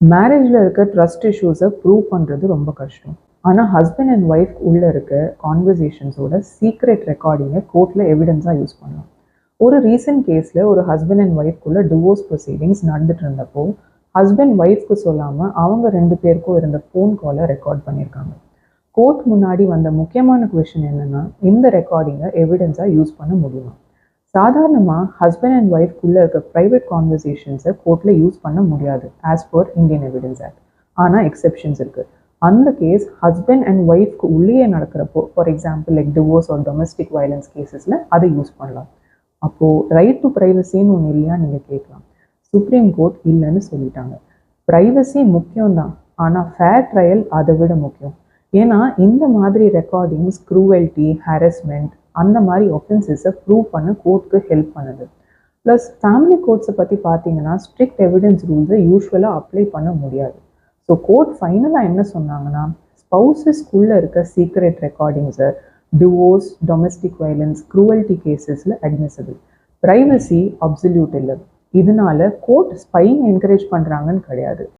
மேரேஜில் இருக்க trust இஷ்யூஸை prove பண்ணுறது ரொம்ப கஷ்டம். ஆனால் ஹஸ்பண்ட் அண்ட் ஒய்ஃப் உள்ளே இருக்க கான்வர்சேஷன்ஸோட சீக்ரெட் ரெக்கார்டிங்கை கோர்ட்டில் எவிடன்ஸாக யூஸ் பண்ணலாம். ஒரு ரீசெண்ட் கேஸில் ஒரு ஹஸ்பண்ட் அண்ட் ஒய்ஃப்குள்ள டிவோர்ஸ் ப்ரொசீடிங்ஸ் நடந்துட்டு இருந்தப்போ ஹஸ்பண்ட் ஒய்ஃப்க்கு சொல்லாமல் அவங்க ரெண்டு பேருக்கும் இருந்த ஃபோன் காலை ரெக்கார்ட் பண்ணியிருக்காங்க. கோர்ட் முன்னாடி வந்த முக்கியமான கொஷின் என்னன்னா இந்த ரெக்கார்டிங்கை எவிடன்ஸாக யூஸ் பண்ண முடியுமா? சாதாரணமாக ஹஸ்பண்ட் அண்ட் ஒய்ஃப்குள்ளே இருக்க ப்ரைவேட் கான்வர்சேஷன்ஸை கோர்ட்டில் யூஸ் பண்ண முடியாது as per Indian evidence act ஆனால் எக்ஸெப்ஷன்ஸ் இருக்குது அந்த கேஸ் ஹஸ்பண்ட் அண்ட் ஒய்ஃப்க்கு உள்ளேயே நடக்கிறப்போ for example like divorce or domestic violence கேசஸில் அதை யூஸ் பண்ணலாம். அப்போது ரைட் டு ப்ரைவசின்னு ஒன்று இல்லையா நீங்கள் கேட்கலாம். சுப்ரீம் கோர்ட் இல்லைன்னு சொல்லிட்டாங்க. ப்ரைவசி முக்கியம்தான். ஆனால் ஃபேர் ட்ரையல் அதை விட முக்கியம். ஏன்னா இந்த மாதிரி ரெக்கார்டிங்ஸ் க்ரூவல்ட்டி ஹாரஸ்மெண்ட் அந்த மாதிரி ஒஃபென்சஸை ப்ரூவ் பண்ண கோர்ட்டுக்கு ஹெல்ப் பண்ணுது. ப்ளஸ் ஃபேமிலி கோர்ட்ஸை பற்றி பார்த்தீங்கன்னா ஸ்ட்ரிக்ட் எவிடன்ஸ் ரூல்ஸை யூஸ்வலாக அப்ளை பண்ண முடியாது. ஸோ கோர்ட் ஃபைனலாக என்ன சொன்னாங்கன்னா ஸ்பௌசஸ்க்குள்ளே இருக்க சீக்ரெட் ரெக்கார்டிங்ஸை டிவோர்ஸ் டொமஸ்டிக் வயலன்ஸ் க்ரூவல்ட்டி கேசஸில் அட்மிசபிள் ப்ரைவசி அப்சல்யூட் இல்லை. இதனால கோர்ட் ஸ்பைங் என்கரேஜ் பண்ணுறாங்கன்னு கிடையாது.